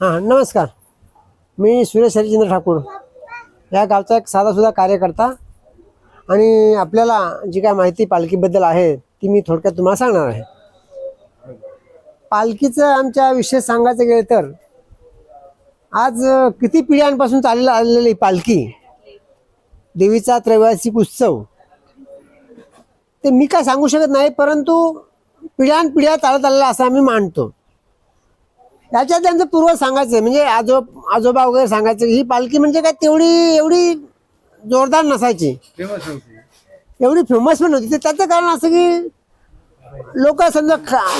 हां नमस्कार. मी सुरेश हरिचंद्र ठाकूर. या गावचा एक साधासुद्धा कार्यकर्ता आणि आपल्याला जी काय माहिती पालखीबद्दल आहे ती मी थोडक्यात तुम्हाला सांगणार आहे. पालखीचं आमच्या विषय सांगायचं गेलं तर आज किती पिढ्यांपासून चाललेलं आलेली पालखी? देवीचा त्रैवासिक उत्सव. ते मी काय सांगू शकत नाही परंतु पिढ्यानपिढ्या चालत आलेला असं आम्ही मानतो. त्याच्यात त्यांचं पूर्व सांगायचं म्हणजे आजो आजोबा वगैरे सांगायचं ही पालखी म्हणजे काय तेवढी एवढी जोरदार नसायची. एवढी फेमस पण होती. त्याचं कारण असं की लोक समजा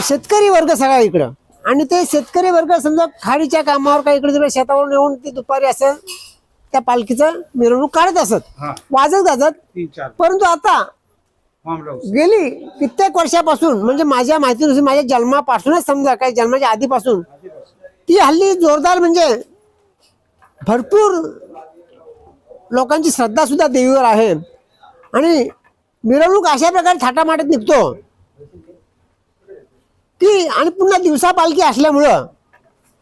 शेतकरी वर्ग सगळा इकडं. आणि ते शेतकरी वर्ग समजा खाडीच्या कामावर काय इकडे तिकडे शेतावरून येऊन ते दुपारी असं त्या पालखीचं मिरवणूक काढत असत. वाजत गाजत. परंतु आता गेली कित्येक वर्षापासून म्हणजे माझ्या माहितीनुसार माझ्या जन्मापासूनच समजा काही जन्माच्या आधीपासून. ती हल्ली जोरदार म्हणजे भरपूर लोकांची श्रद्धा सुद्धा देवीवर आहे. आणि मिरवणूक अशा प्रकारे थाटामाटात निघतो. की आणि पुन्हा दिवसा पालखी असल्यामुळं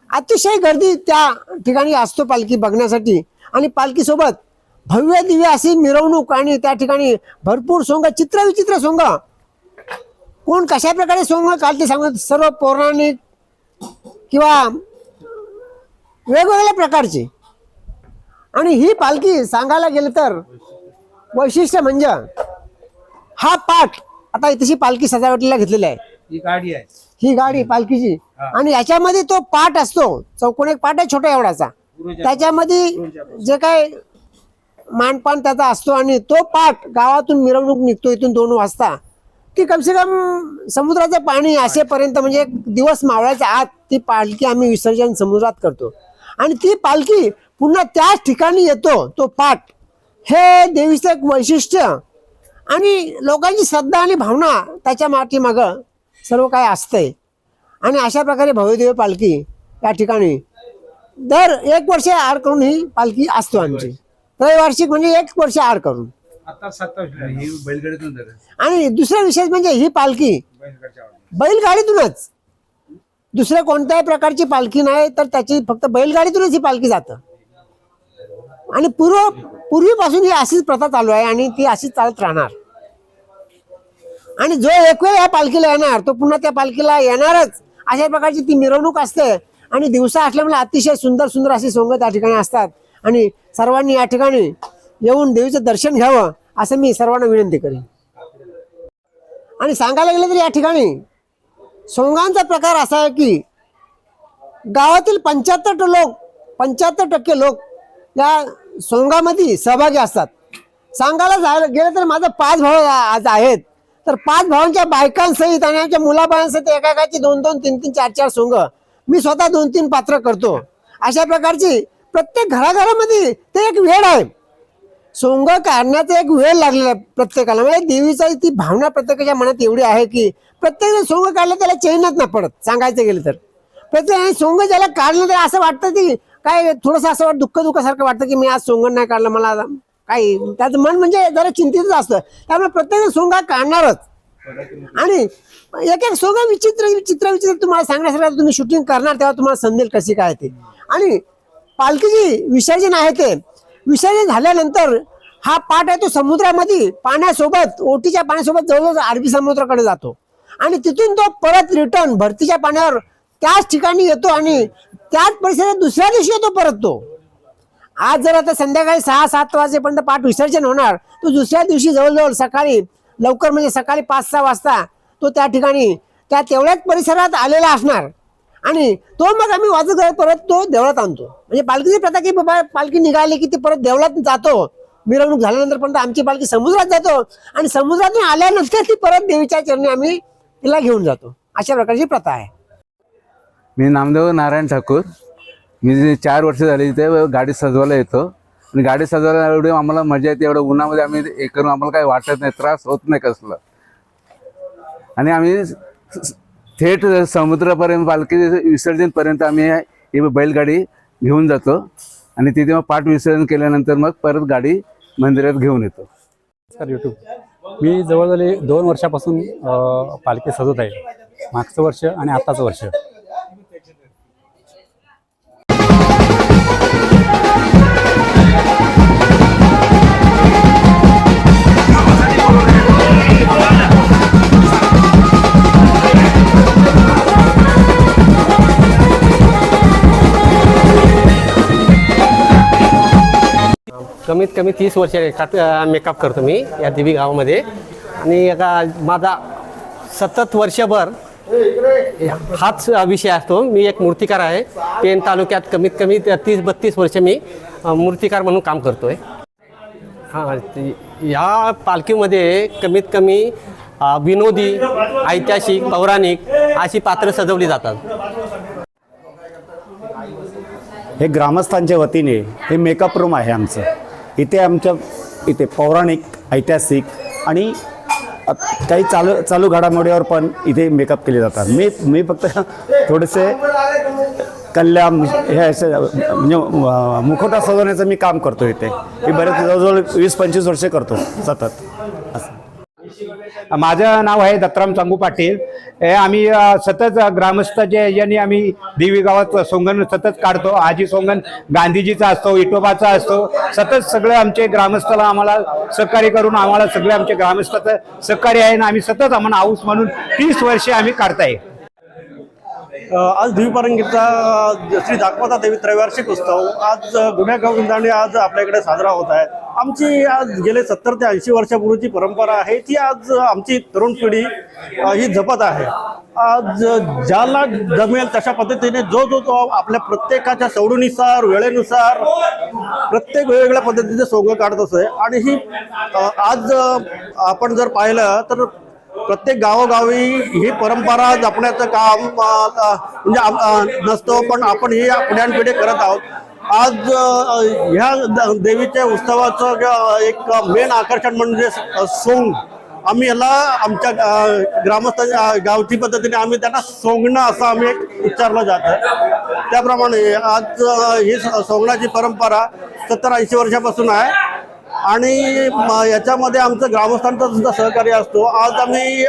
अतिशय गर्दी त्या ठिकाणी असतो पालखी बघण्यासाठी. आणि पालखीसोबत भव्य दिव्य अशी मिरवणूक आणि त्या ठिकाणी भरपूर सोंग चित्रविचित्र सोंग. कोण कशा प्रकारे सोंग काढते सांगत सर्व पौराणिक किंवा वेगवेगळ्या प्रकारची. आणि ही पालखी सांगायला गेलं तर वैशिष्ट्य म्हणजे हा पाठ आता तशी पालखी सजावटीला घेतलेली आहे. ही गाडी आहे. ही गाडी पालखीची. आणि याच्यामध्ये तो पाठ असतो. चौकोन एक पाठ आहे छोटा एवढाचा. त्याच्यामध्ये जे काय मानपान त्याचा असतो आणि तो पाठ गावातून मिरवणूक निघतो इथून दोन वाजता. ती कमसे कम समुद्राचं पाणी असेपर्यंत म्हणजे एक दिवस मावळ्याच्या आत ती पालखी आम्ही विसर्जन समुद्रात करतो. आणि ती पालखी पुन्हा त्याच ठिकाणी येतो तो पाठ. हे देवीचं एक वैशिष्ट्य. आणि लोकांची श्रद्धा आणि भावना त्याच्या मागं सर्व काय असतंय. आणि अशा प्रकारे भव्यदेव पालखी या ठिकाणी. दर एक वर्ष आड करून ही पालखी असतो आमची. त्रैवार्षिक म्हणजे एक वर्ष आड करून. आता सत्तावीस ही बैलगाडीतून जाते. आणि दुसरा विशेष म्हणजे ही पालखी. बैलगाडीच्या आवडीने. बैलगाडीतूनच. दुसऱ्या कोणत्याही प्रकारची पालखी नाही तर त्याची फक्त बैलगाडीतूनच ही पालखी जातं. आणि पूर्व पूर्वीपासून ही अशीच प्रथा चालू आहे आणि ती अशीच चालत राहणार. आणि जो एक वेळ या पालखीला येणार तो पुन्हा त्या पालखीला येणारच. अशा प्रकारची ती मिरवणूक असते. आणि दिवसा असल्यामुळे अतिशय सुंदर सुंदर अशी सोंग त्या ठिकाणी असतात. आणि सर्वांनी या ठिकाणी येऊन देवीचं दर्शन घ्यावं असं मी सर्वांना विनंती करेन. आणि सांगायला गेलं तर या ठिकाणी सोंगांचा प्रकार असा आहे की गावातील पंच्याहत्तर लोक पंच्याहत्तर टक्के लोक या सोंगामध्ये सहभागी असतात. सांगायला जायला गेलं तर माझं पाच भाऊ आज आहेत. तर पाच भावांच्या बायकांसहित आणि आमच्या मुलाबाळांसहित एकाची दोन दोन तीन तीन चार चार सोंग. मी स्वतः दोन तीन पात्र करतो. अशा प्रकारची प्रत्येक घराघरामध्ये ते एक वेळ आहे. सोंग काढण्याचा एक वेळ लागलेला आहे प्रत्येकाला. म्हणजे देवीचा ती भावना प्रत्येकाच्या मनात एवढी आहे की प्रत्येक सोंग काढलं त्याला चैनच ना पडत सांगायचं गेलं तर. प्रत्येक सोंग ज्याला काढलं तर असं वाटतं की काय थोडंसं असं वाटतं दुःख दुःखासारखं वाटतं की मी आज सोंग नाही काढलं मला काही त्याचं मन म्हणजे जरा चिंतितच असतं. त्यामुळे प्रत्येक सोंग काढणारच. आणि एक एक सोंग विचित्र विचित्र विचित्र तुम्हाला सांगण्यासारखं तुम्ही शूटिंग करणार तेव्हा तुम्हाला समजेल कशी काय ते आणि पालखीची विसर्जन आहे ते. विसर्जन झाल्यानंतर हा पाठ आहे तो समुद्रामध्ये पाण्यासोबत ओटीच्या पाण्यासोबत जवळजवळ अरबी समुद्राकडे जातो. आणि तिथून तो परत रिटर्न भरतीच्या पाण्यावर त्याच ठिकाणी येतो आणि त्याच परिसरात दुसऱ्या दिवशी येतो परत तो. आज जर आता संध्याकाळी सहा सात वाजेपर्यंत पाठ विसर्जन होणार तो दुसऱ्या दिवशी जवळजवळ सकाळी लवकर म्हणजे सकाळी पाच सहा वाजता तो त्या ठिकाणी त्या तेवढ्याच परिसरात आलेला असणार. आणि तो मग आम्ही वाजत गात परत तो देवळात आणतो. म्हणजे पालखीची प्रथा की बाबा पालखी निघाली की ती परत देवळात जातो. मिरवणूक झाल्यानंतर पण आमची पालखी समुद्रात जातो. आणि समुद्रातून आल्यानंतर ती परत देवीच्या चरणी आम्ही तिला घेऊन जातो. अशा प्रकारची प्रथा आहे. मी नामदेव नारायण ठाकूर. मी जे चार वर्ष झाली इथे गाडी सजवायला येतो. आणि गाडी सजवायला एवढी आम्हाला मजा येते एवढं उन्हामध्ये आम्ही हे करून आम्हाला काही वाटत नाही त्रास होत नाही कसलं. आणि आम्ही थेट समुद्रापर्यंत पालखी विसर्जनपर्यंत आम्ही ही बैलगाडी घेऊन जातो. आणि तिथे मग पाठ विसर्जन केल्यानंतर मग परत गाडी मंदिरात घेऊन येतो. नमस्कार यूट्यूब मी जवळजवळ दोन वर्षापासून पालखी सजवत आहे. मागचं वर्ष आणि आत्ताचं वर्ष. कमीत कमी तीस वर्ष मेकअप करतो मी या देवी गावामध्ये. आणि आता माझा सतत वर्षभर हाच विषय असतो. मी एक मूर्तिकार आहे. पेन तालुक्यात कमीत कमी तीस बत्तीस वर्ष मी मूर्तिकार म्हणून काम करतो आहे हां या पालखीमध्ये कमीत कमी विनोदी ऐतिहासिक पौराणिक अशी पात्र सजवली जातात. हे ग्रामस्थांच्या वतीने हे मेकअप रूम आहे आमचं. इथे आमच्या इथे पौराणिक ऐतिहासिक आणि काही चालू चालू घडामोडीवर पण इथे मेकअप केले जातात. मी मी फक्त थोडेसे कल्याण हे असे म्हणजे मुखोटा सजवण्याचं मी काम करतो इथे. मी बरेच जवळजवळ वीस पंचवीस वर्षे करतो सतत. असं. माझं नाव आहे दत्तराम चांगू पाटील. हे आम्ही सतत सतत ग्रामस्थाच्या यांनी आम्ही देवी गावात सोंगण सतत काढतो. आजी सोंगण गांधीजीचा असतो इटोबाचा असतो. सतत सगळे आमचे ग्रामस्थाला आम्हाला सहकार्य करून आम्हाला सगळे आमचे ग्रामस्थाचं सहकार्य आहे आणि आम्ही सतत आम्हाला हाऊस म्हणून तीस वर्षे आम्ही काढताय. आज देवीपारंगीचा श्री दाखवता देवी त्रैवार्षिक उत्सव. आज अ, गुन्ह्या गोविंदाने आज आपल्याकडे साजरा होत आहे. आमची आज गेले सत्तर ते ऐंशी वर्षापूर्वीची परंपरा आहे. ती आज आमची तरुण पिढी ही जपत आहे. आज ज्याला जमेल तशा पद्धतीने जो जो तो आपल्या प्रत्येकाच्या सवडीनुसार वेळेनुसार प्रत्येक वेगवेगळ्या पद्धतीचे सोंग काढत असे आणि ही आज आपण जर पाहिलं तर प्रत्येक गावोगावी ही परंपरा जपण्याचं काम म्हणजे आम- नसतो पण आपण ही पिढ्यानपिढे करत आहोत. आज ह्या द- देवीच्या उत्सवाचं एक मेन आकर्षण म्हणजे स- सोंग. आम्ही याला आमच्या ग्रामस्थ ग्रामस्थांच्या पद्धतीने आम्ही त्यांना सोंगणं असं आम्ही एक उच्चारलं जातं. त्याप्रमाणे आज ही स- सोंगणाची परंपरा सत्तर ऐंशी वर्षापासून आहे. आणि याच्यामध्ये आमचं ग्रामस्थांचा सुद्धा सहकार्य असतो. आज आम्ही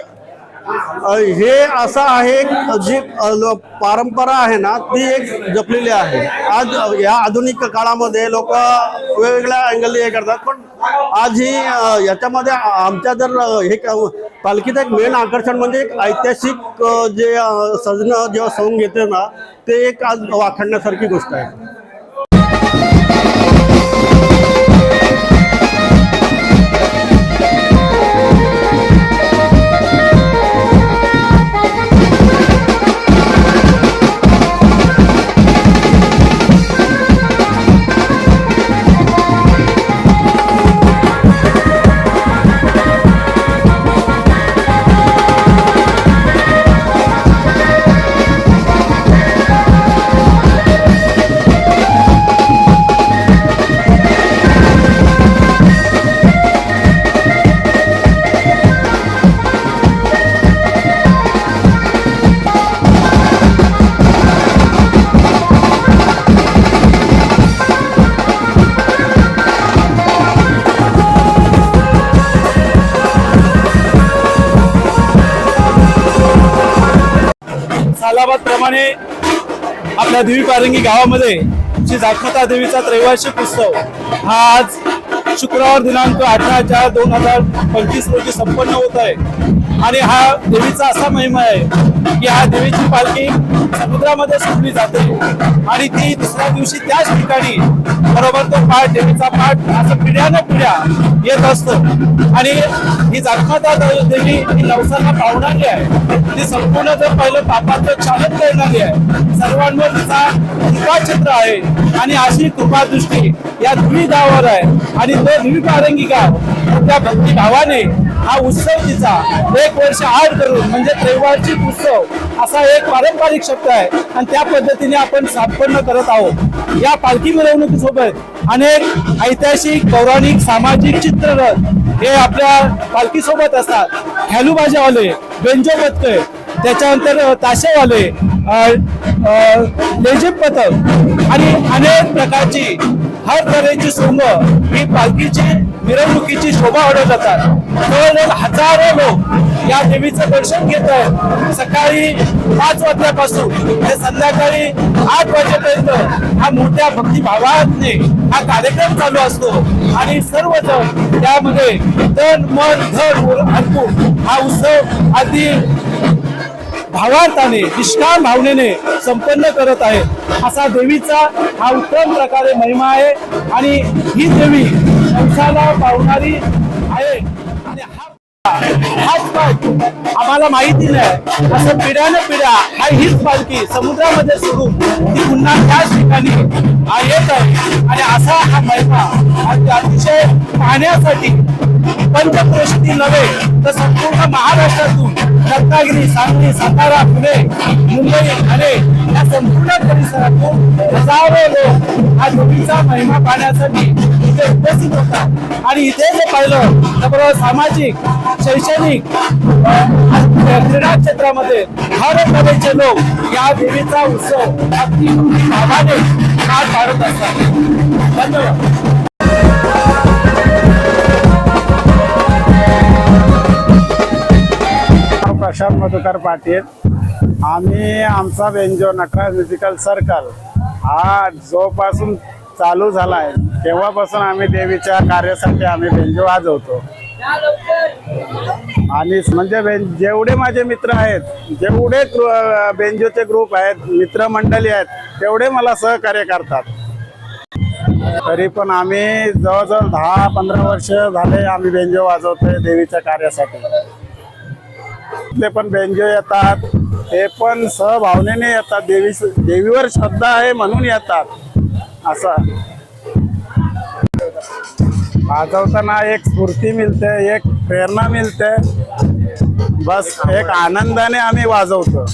हे असं आहे जी परंपरा आहे ना ती एक जपलेली आहे. आज या आधुनिक काळामध्ये लोक वेगवेगळ्या अँगलने हे करतात पण आज ही याच्यामध्ये आमच्या जर हे पालखीचं एक मेन आकर्षण म्हणजे एक ऐतिहासिक जे सजन सजणं जेव्हा सोंग घेते ना ते एक आज वाखडण्यासारखी गोष्ट आहे. प्रमाणे आपल्या देवी पारंगी गावामध्ये श्री जागमाता देवीचा त्रैवार्षिक उत्सव हा आज शुक्रवार दिनांक अठरा चार दोन हजार पंचवीस रोजी संपन्न होत आहे. आणि हा देवीचा असा महिमा आहे की हा देवीची पालखी समुद्रामध्ये सोडली जाते. आणि ती दुसऱ्या दिवशी त्याच ठिकाणी बरोबर तो पाठ देवीचा पाठ असं पिढ्यानं पिढ्या येत असतो. आणि ही जागमाता देवी ही नवसाला पावणारी आहे. ती संपूर्ण जर पहिलं पापाचं चालन करणारी आहे. सर्वांवर तिचा कृपाचित्र आहे आणि अशी कृपादृष्टी या धुळी गावावर आहे. आणि तो धुळी पारंगी गाव त्या भक्ती भावाने हा उत्सव तिचा एक वर्ष आड करून म्हणजे त्रैवार्षिक उत्सव असा एक पारंपरिक शब्द आहे. आणि त्या पद्धतीने आपण संपन्न करत आहोत. या पालखी मिरवणुकीसोबत अनेक ऐतिहासिक पौराणिक सामाजिक चित्ररथ हे आपल्या पालखीसोबत असतात. खेलूबाजावाले बेंजो पथके त्याच्यानंतर ताशेवाले लेझिम पथक आणि अनेक प्रकारची हर तऱ्हेची सोंग ही पालखीची मिरवणुकीची शोभा वाढवत जातात जवळजवळ हजारो लोक या देवीचं दर्शन घेत आहेत. सकाळी पाच वाजल्यापासून ते संध्याकाळी आठ वाजेपर्यंत हा मोठ्या भक्तिभावाने हा कार्यक्रम चालू असतो. आणि सर्वजण त्यामध्ये तन मन धन अर्पून हा उत्सव अगदी भावार्थाने निष्काम भावनेने संपन्न करत आहे. असा देवीचा हा उत्तम प्रकारे महिमा आहे आणि ही देवी संसाला पावणारी आहे. आणि हाच पालखी आम्हाला माहिती नाही. असं पिढ्यानं पिढ्या हा हीच पालखी समुद्रामध्ये सोडून ती पुन्हा त्याच ठिकाणी येत आहे. आणि असा हा महिमा अतिशय पाहण्यासाठी पंचक्रोशीतील नव्हे तर संपूर्ण महाराष्ट्रातून रत्नागिरी सांगली सातारा पुणे मुंबई ठाणे या संपूर्ण परिसरातून हजारो लोक हा देवीचा महिमा पाहण्यासाठी इथे उपस्थित होतात. आणि इथे जे पाहिलं तर सामाजिक शैक्षणिक क्रीडा क्षेत्रामध्ये हर तऱ्हेचे लोक या देवीचा उत्सव अगदी भावाने पार पाडत असतात. धन्यवाद. प्रशांत मधुकर पाटील. आम्ही आमचा बेंजो नटराज म्युझिकल सर्कल. हा जोपासून चालू झाला आहे तेव्हापासून आम्ही देवीच्या कार्यासाठी आम्ही बेंजो वाजवतो. आणि म्हणजे बें जेवढे माझे मित्र आहेत जेवढे ग्रु- बेंजोचे ग्रुप आहेत मित्रमंडळी आहेत तेवढे मला सहकार्य करतात. तरी पण आम्ही जवळजवळ दहा पंधरा वर्ष झाले आम्ही बेंजो वाजवतोय देवीच्या कार्यासाठी. ते पण बेंजो येतात. ते पण सहभावनेने येतात. देवी देवीवर श्रद्धा आहे म्हणून येतात. असं. वाजवताना एक स्फूर्ती मिळते एक प्रेरणा मिळते. बस एक आनंदाने आम्ही वाजवतो.